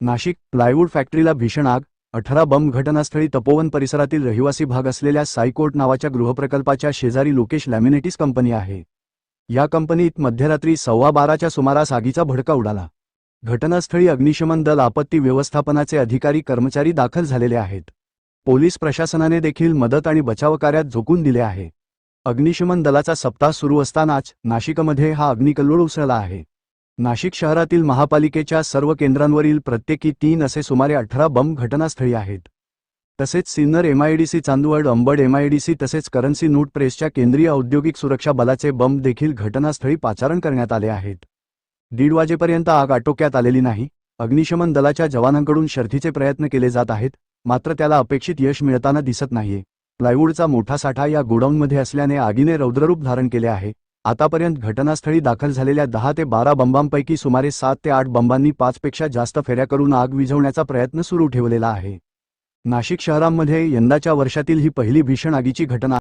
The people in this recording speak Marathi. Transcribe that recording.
नाशिक प्लायवूड फॅक्टरीला भीषण आग अठरा बंब घटनास्थळी तपोवन परिसरातील रहिवासी भाग असलेल्या सायकोर्ट नावाच्या गृहप्रकल्पाच्या शेजारी लोकेश लॅमिनेटिस कंपनी आहे. या कंपनीत मध्यरात्री सव्वा बाराच्या सुमारास आगीचा भडका उडाला. घटनास्थळी अग्निशमन दल आपत्ती व्यवस्थापनाचे अधिकारी कर्मचारी दाखल झालेले आहेत. पोलीस प्रशासनाने देखील मदत आणि बचाव कार्यात झोकून दिले आहे. अग्निशमन दलाचा सप्ताह सुरू असतानाच नाशिकमध्ये हा अग्निकल्लोळ उसळला आहे. नाशिक शहरातील महापालिकेच्या सर्व केंद्रांवरील प्रत्येकी तीन असे सुमारे अठरा बंब घटनास्थळी आहेत. तसेच सिन्नर एमआयडीसी चांदवड अंबड एमआयडीसी तसेच करन्सी नोट प्रेसच्या केंद्रीय औद्योगिक सुरक्षा बलाचे बंब देखील घटनास्थळी पाचारण करण्यात आले आहेत. दीड वाजेपर्यंत आग आटोक्यात आलेली नाही. अग्निशमन दलाच्या जवानांकडून शर्थीचे प्रयत्न केले जात आहेत मात्र त्याला अपेक्षित यश मिळताना दिसत नाहीये. प्लायवूडचा मोठा साठा या गोडाऊनमध्ये असल्याने आगीने रौद्ररूप धारण केले आहे. आतापर्यंत घटनास्थळी दाखल झालेल्या दहा ते बारा बंबांपैकी सुमारे सात ते आठ बंबांनी पाचपेक्षा जास्त फेऱ्या करून आग विझवण्याचा प्रयत्न सुरू ठेवलेला आहे. नाशिक शहरामध्ये यंदाच्या वर्षातील ही पहिली भीषण आगीची घटना